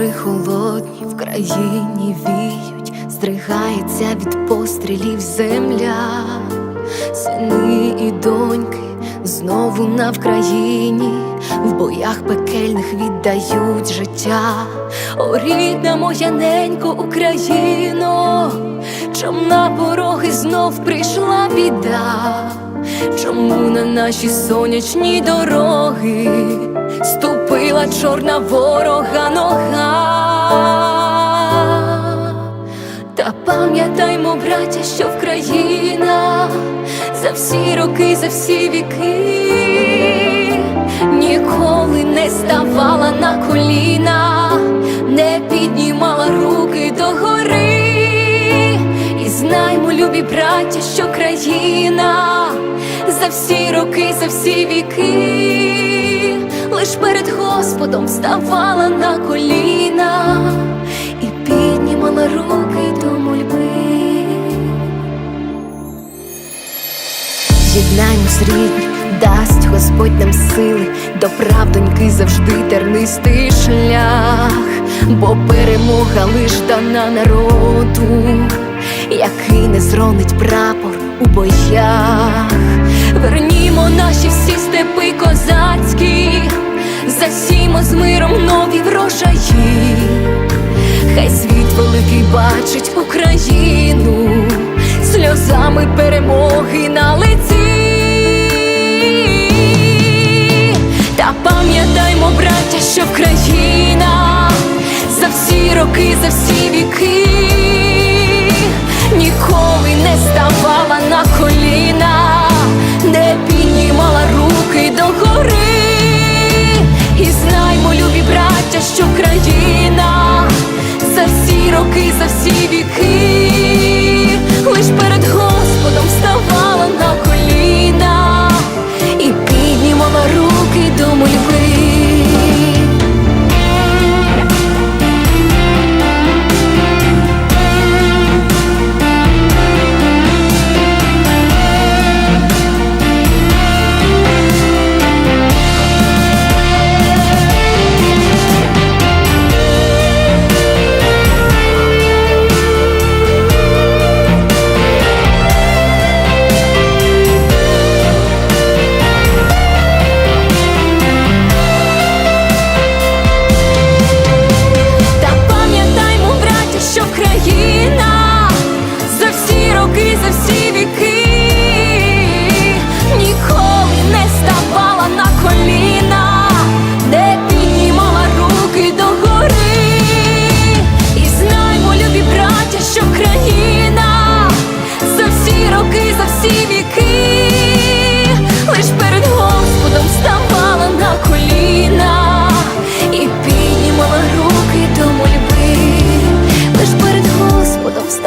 Вітри холодні в країні віють, здригається від пострілів земля, сини і доньки знову на Вкраїні, в боях пекельних віддають життя. О, рідна моя ненько Україно, чом на пороги знов прийшла біда, чому на наші сонячні дороги ступила чорна ворога нога. Та пам'ятаймо, браття, що Вкраїна за всі роки, за всі віки ніколи не ставала на коліна, не піднімала руки догори. І знаймо, любі браття, що країна за всі роки, за всі віки, лиш перед Господом ставала на коліна і піднімала руки до мольби. Єднаймось, рідні, дасть Господь нам сили, до правдоньки завжди тернистий шлях, бо перемога лиш дана народу, який не зронить прапор у боях. Вернімо наші всі засімо з миром нові врожаї. Хай світ великий бачить Україну сльозами перемоги на лиці. Та пам'ятаймо, браття, що країна за всі роки, за всі віки всі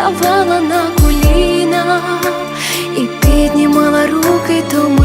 ставала на коліна і піднімала руки мольби.